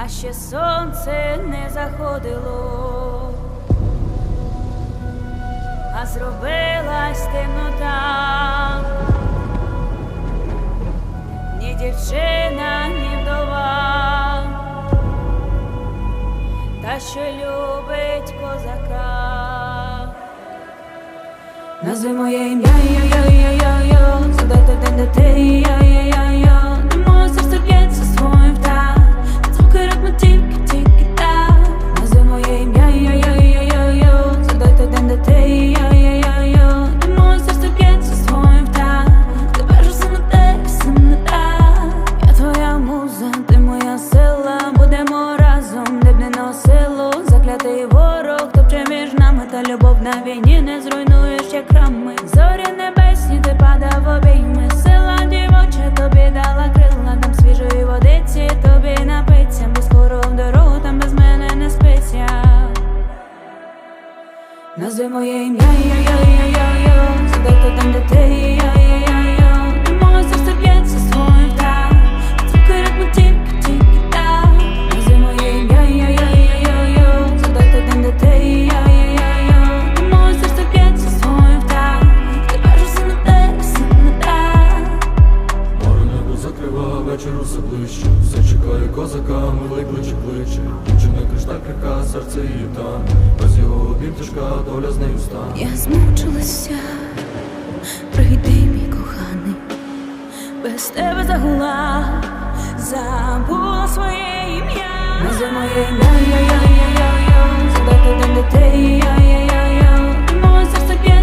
а ще сонце не заходило, а зробилась темнота. Ні дівчина, ні вдова, та що любить козака. Назви моє ім'я, йо-йо-йо-йо, задайте день де ти, йо-йо-йо-йо Не моє Та любов на війні не зруйнуєш як храми. Зорі небесні, ти падав в обійми. Сила дівоча тобі дала крила. Там свіжої водиці тобі напиться Бо скоро в дорогу там без мене не спиться. Назви моє ім'я, йо-йо-йо-йо Задайте там, де ти, йо-йо-йо-йо вечір усе ближче. Все чекає козака, милий кличе. Кличе Дівчина кришталь крика, серце її там. Без його обійм тяжка, доля з нею стане Я змучилася, прийди, мій коханий, без тебе загула, забула своє ім'я. Назви моє ім'я, йо-йо-йо-йо, задайте день де ти, йо-йо-йо-йо. Моє серце б'ється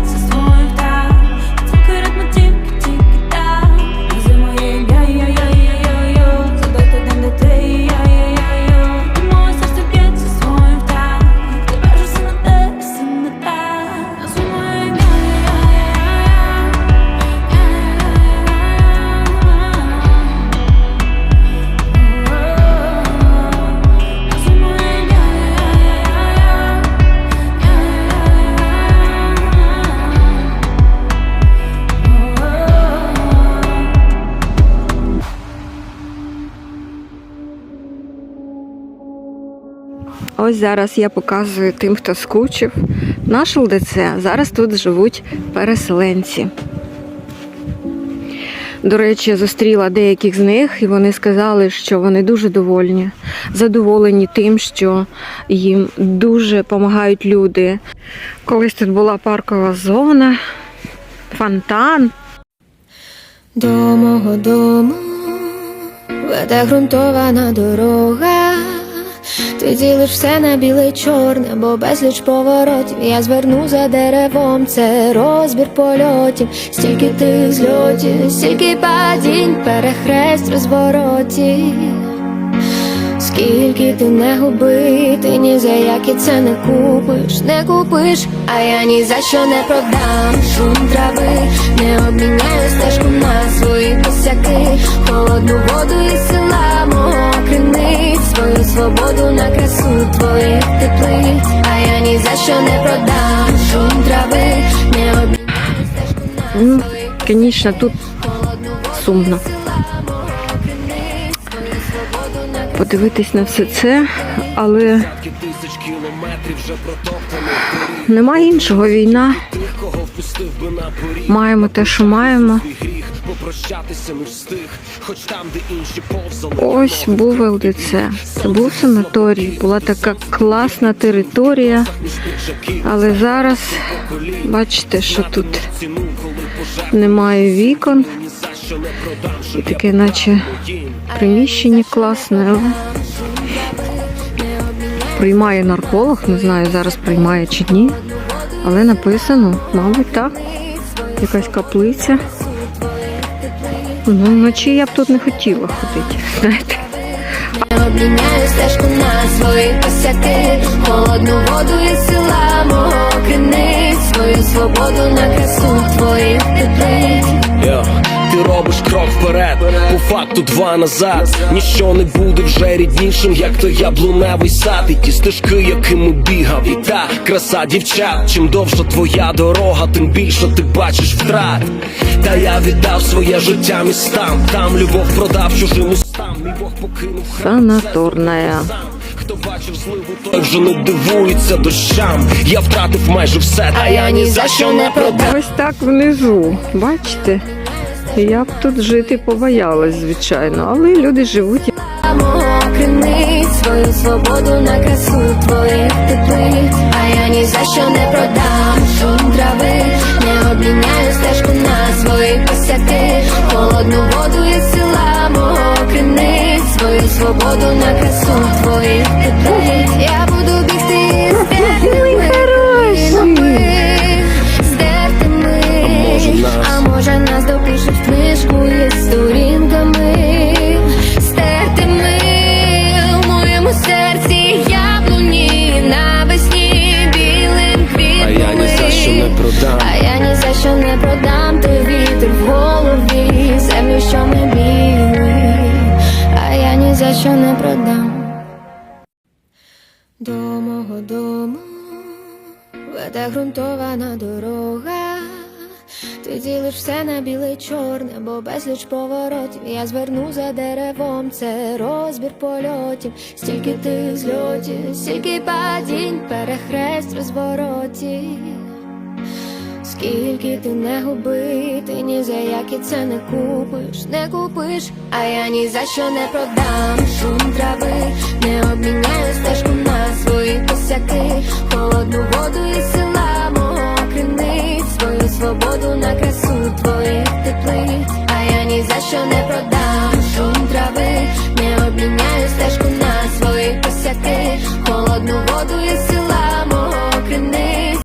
Ось зараз я показую тим, хто скучив. Наш ЛДЦ. Зараз тут живуть переселенці. До речі, зустріла деяких з них, і вони сказали, що вони дуже довольні, задоволені тим, що їм дуже допомагають люди. Колись тут була паркова зона, фонтан. До мого дому веде ґрунтована дорога. Ти ділиш все на біле чорне, бо безліч поворотів. Я зверну за деревом, це розбір польотів. Стільки тих зльотів, стільки падінь, перехрест розворотів. Скільки ти не губи, ти ні за які це не купиш, не купиш, а я ні за що не продам шум трави, не обміняю стежку на свої косяки, холодну воду Ну, Звісно, тут сумно. подивитись на все це, але немає іншого війна. Маємо те, що маємо. Ось був ЛДЦ. Це був санаторій. Була така класна територія. Але зараз бачите, що тут немає вікон. І таке, наче приміщення класне. Приймає нарколог, не знаю, зараз приймає чи ні. Але написано, мабуть, так. Якась каплиця. Ну, вночі я б тут не хотіла ходити. Знаєте. Обміняю стежку на свої косяки, холодну воду і села мого криниць, свою свободу на красу твоїх теплиць. Ти робиш крок вперед, по факту два назад. Ніщо не буде вже ріднішим, як то яблуневий сад, і ті стежки, якими бігав, і та краса дівчат. Чим довша твоя дорога, тим більше ти бачиш втрат. Та я віддав своє життя містам. Там любов продав чужим устам. Мій Бог покинув храм. Санаторная. Бачив зливу, той вже не дивується дощам. Я втратив майже все, та я ні за що не продам. Ось так внизу, бачите? Я б тут жити побоялась, звичайно, але люди живуть. свою свободу на красу твоїх теплиць, а я ні за що не продам шум трави, не обміняю стежку на свої косяки, холодну воду свободу на красу твоїх теплиць. Що не продам. До мого дому веде ґрунтована дорога. Ти ділиш все на біле чорне, бо безліч поворотів я зверну за деревом, це розбір польотів, стільки ти зльотів, стільки падінь, перехрест розворотів. Скільки ти не губи, ти ні за які це не купиш, не купиш, а я ні за що не продам. Шум трави, не обміняю стежку на свої косяки, холодну воду із села мого криниць, свою свободу на красу твоїх теплиць, а я ні за що не продам.